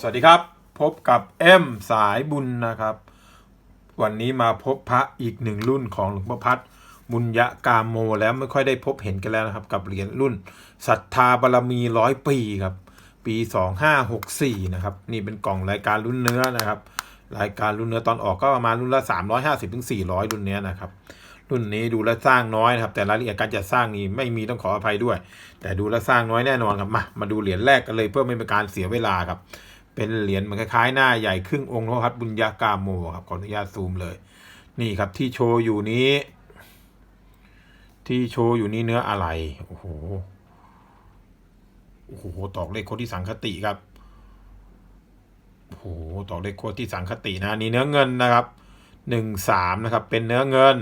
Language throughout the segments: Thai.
สวัสดีครับ พบกับเอ็มสายบุญนะครับ วันนี้มาพบพระอีกหนึ่งรุ่นของหลวงพ่อพัดบุญยะกามโมแล้วไม่ค่อยได้พบเห็นกันแล้วนะครับ กับเหรียญรุ่นศรัทธาบารมีร้อยปีครับ ปี 2564 นะครับ นี่เป็นกล่องรายการรุ่นเนื้อนะครับ รายการรุ่นเนื้อตอนออกก็ประมาณรุ่นละ 350ถึง400 รุ่นเนี้ยนะครับรุ่นนี้ดูแลวสร้างน้อยนะครับ แต่รายละเอียดการจัดสร้างนี่ไม่มีต้องขออภัยด้วย แต่ดูแลวสร้างน้อยแน่นอนครับมามาดูเหรียญแรกกันเลยเพื่อไม่เป็นการเสียเวลาครับ เป็นเหรียญเหมือนคล้ายๆหน้าใหญ่ครึ่งองค์หลวงพ่อพัดบุญญากาโมครับขออนุญาตซูมเลย นี่ครับที่โชว์อยู่นี้ ที่โชว์อยู่นี้เนื้ออะไรโอ้โหโอ้โหตอกเลขโคดที่สังคติครับโอ้โหตอกเลขโคดที่สังคตินะนี่เนื้อเงินนะครับหนึ่งสามนะครับ เป็นเนื้อเงิน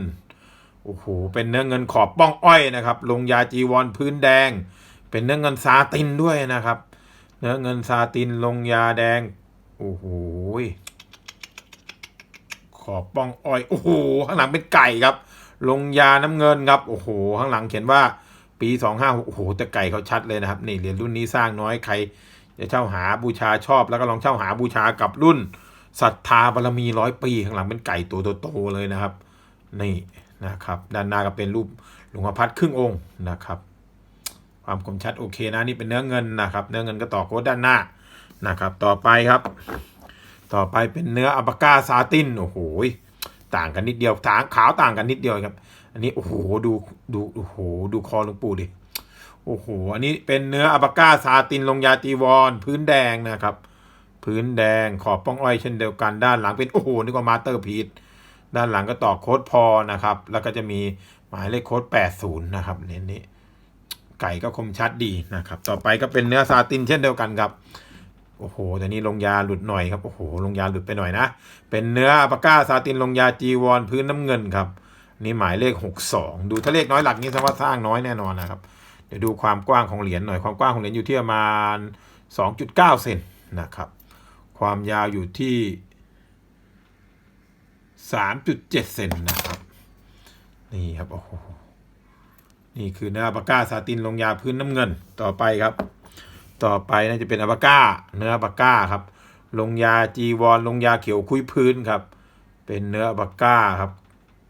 โอ้โหเป็นเนื้อเงินขอบป้องอ้อยนะครับ ลงยาจีวรพื้นแดง เป็นเนื้อเงินซาตินด้วยนะครับ เนื้อเงินซาตินลงยาแดง โอ้โหขอบป้องอ้อย โอ้โห ข้างหลังเป็นไก่ครับ ลงยาน้ำเงินครับ โอ้โห ข้างหลังเขียนว่าปีสองห้าโอ้โห แต่ไก่เขาชัดเลยนะครับ นี่เหรียญรุ่นนี้สร้างน้อยใคร จะเช่าหาบูชาชอบ แล้วก็ลองเช่าหาบูชากับรุ่นศรัทธาบารมีร้อยปี ข้างหลังเป็นไก่ตัวโตๆเลยนะครับ นี่นะครับ ด้านหน้าก็เป็นรูปหลวงพ่อพัดครึ่งองค์นะครับ ความคมชัดโอเคนะนี่เป็นเนื้อเงินนะครับ เนื้อเงินก็ต่อโค้ดด้านหน้านะครับ ต่อไปครับ ต่อไปเป็นเนื้ออัปก้าซาตินโอ้โหต่างกันนิดเดียวต่างขาวต่างกันนิดเดียวครับ อันนี้โอ้โหดูดูโอ้โหดูคอหลวงปู่ดิโอ้โหอันนี้เป็นเนื้ออัปก้าซาตินลงยาจีวร พื้นแดงนะครับ พื้นแดงขอบป้องอ้อยเช่นเดียวกันด้านหลังเป็นโอ้โหนี่ก็มาสเตอร์พีซด้านหลังก็ต่อโค้ดพอนะครับ แล้วก็จะมีหมายเลขโค้ด80 นะครับเน้นนี้ ไก่ก็คมชัดดีนะครับ ต่อไปก็เป็นเนื้อซาตินเช่นเดียวกันครับ โอ้โหแต่นี่ลงยาหลุดหน่อยครับ โอ้โห ลงยาหลุดไปหน่อยนะ เป็นเนื้อปาก้าซาตินลงยาจีวรพื้นน้ำเงินครับ นี่หมายเลข 62 ดูถ้าเลขน้อยหลักนี้แสดงว่าสร้างน้อยแน่นอนนะครับ เดี๋ยวดูความกว้างของเหรียญหน่อย ความกว้างของเหรียญอยู่ที่ประมาณ 2.9 เซนนะครับ ความยาวอยู่ที่ 3.7 เซนนะครับ นี่ครับ โอ้โห นี่คือเนื้ออัปาก้าซาตินลงยาพื้นน้ำเงินต่อไปครับ ต่อไปน่าจะเป็นอัปาก้า เนื้ออัปาก้าครับ ลงยาจีวรลงยาเขียวคุยพื้นครับ เป็นเนื้ออัปาก้าครับ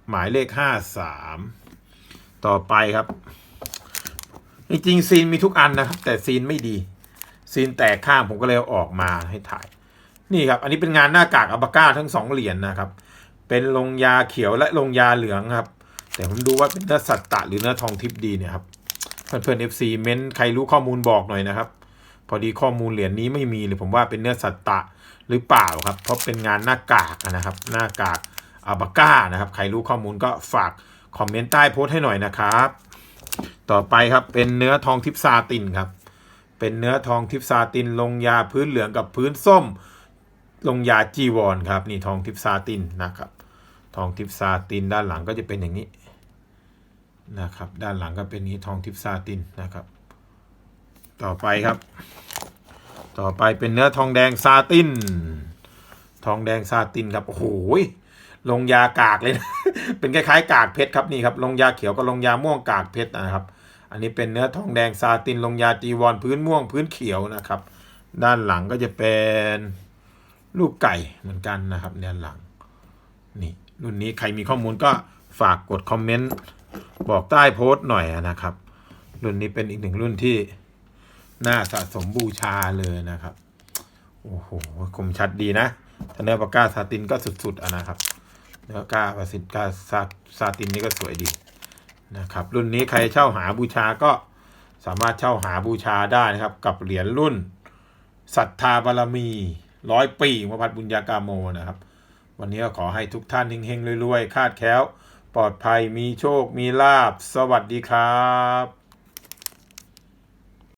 หมายเลขห้าสามต่อไปครับจริงๆซีนมีทุกอันนะครับ แต่ซีนไม่ดี ซีนแตกข้างผมก็เลยออกมาให้ถ่าย นี่ครับ อันนี้เป็นงานหน้ากากอัปาก้าทั้งสองเหรียญนนะครับ เป็นลงยาเขียวและลงยาเหลืองครับ แต่ผมดูว่าเป็นเนื้อสัตตะหรือเนื้อทองทิพย์ดีเนี่ยครับเพื่อนเพื่อนเอฟซีเม้นใครรู้ข้อมูลบอกหน่อยนะครับ พอดีข้อมูลเหรียญนี้ไม่มีเลยผมว่าเป็นเนื้อสัตตะหรือเปล่าครับ เพราะเป็นงานหน้ากากนะครับ หน้ากากอาบาก้านะครับ ใครรู้ข้อมูลก็ฝากคอมเมนต์ใต้โพสต์ให้หน่อยนะครับ ต่อไปครับเป็นเนื้อทองทิพซาตินครับ เป็นเนื้อทองทิพซาติน ลงยาพื้นเหลืองกับพื้นส้ม ลงยาจีวรครับ นี่ทองทิพซาตินนะครับ ทองทิพซาตินด้านหลังก็จะเป็นอย่างนี้นะครับ ด้านหลังก็เป็นนี้ทองทิพซาตินนะครับ ต่อไปครับ ต่อไปเป็นเนื้อทองแดงซาติน ทองแดงซาตินครับโอ้โหลงยากากเลยนะ เป็นคล้ายๆ กากเพชรครับนี่ครับ ลงยาเขียวก็ลงยาม่วงกากเพชรนะครับ อันนี้เป็นเนื้อทองแดงซาติน ลงยาจีวรพื้นม่วงพื้นเขียวนะครับ ด้านหลังก็จะเป็นรูปไก่เหมือนกันนะครับด้านหลังนี่ รุ่นนี้ใครมีข้อมูลก็ฝากกดคอมเมนต์บอกใต้โพสต์หน่อยนะครับ รุ่นนี้เป็นอีกหนึ่งรุ่นที่น่าสะสมบูชาเลยนะครับ โอ้โห คมชัดดีนะถ้าเนื้อปากกาซาตินก็สุดๆอะนะครับ เนื้อกาปาสิกาซาซาตินนี่ก็สวยดีนะครับ รุ่นนี้ใครเช่าหาบูชาก็สามารถเช่าหาบูชาได้นะครับ กับเหรียญรุ่นศรัทธาบารมีร้อยปีพระพัฒบุญญากาโมนะครับ วันนี้ก็ขอให้ทุกท่านเฮงๆรวยๆ คาดแคล้ว ปลอดภัยมีโชคมีลาบ สวัสดีครับ